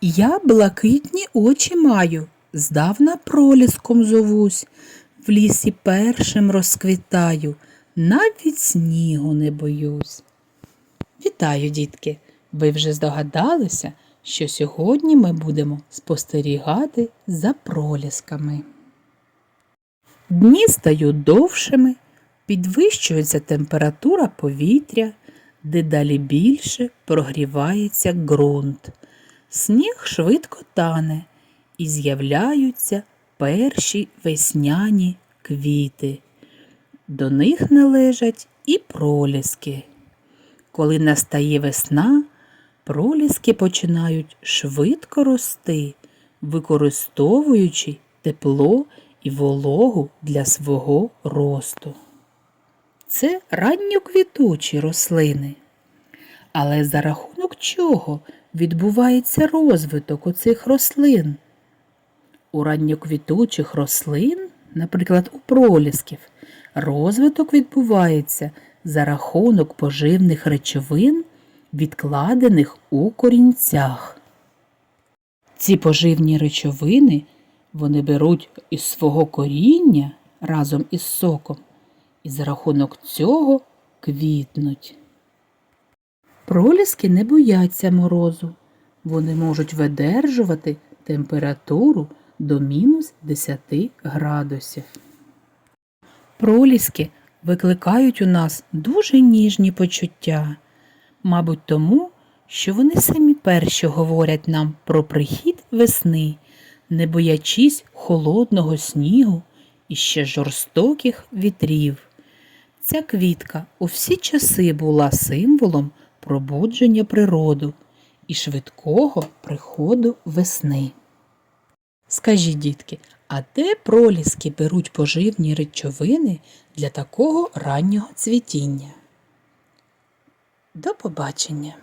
Я блакитні очі маю, здавна проліском зовусь, в лісі першим розквітаю, навіть снігу не боюсь. Вітаю, дітки! Ви вже здогадалися, що сьогодні ми будемо спостерігати за пролісками. Дні стають довшими, підвищується температура повітря, дедалі більше прогрівається ґрунт. Сніг швидко тане і з'являються перші весняні квіти. До них належать і проліски. Коли настає весна, проліски починають швидко рости, використовуючи тепло і вологу для свого росту. Це ранньоквітучі рослини. Але за рахунок чого відбувається розвиток оцих рослин? У ранньоквітучих рослин, наприклад, у пролісків, розвиток відбувається за рахунок поживних речовин, відкладених у корінцях. Ці поживні речовини вони беруть із свого коріння разом із соком і за рахунок цього квітнуть. Проліски не бояться морозу. Вони можуть видержувати температуру до мінус 10 градусів. Проліски викликають у нас дуже ніжні почуття, мабуть, тому, що вони самі перші говорять нам про прихід весни, не боячись холодного снігу і ще жорстоких вітрів. Ця квітка у всі часи була символом пробудження природу і швидкого приходу весни. Скажіть, дітки, а де проліски беруть поживні речовини для такого раннього цвітіння? До побачення!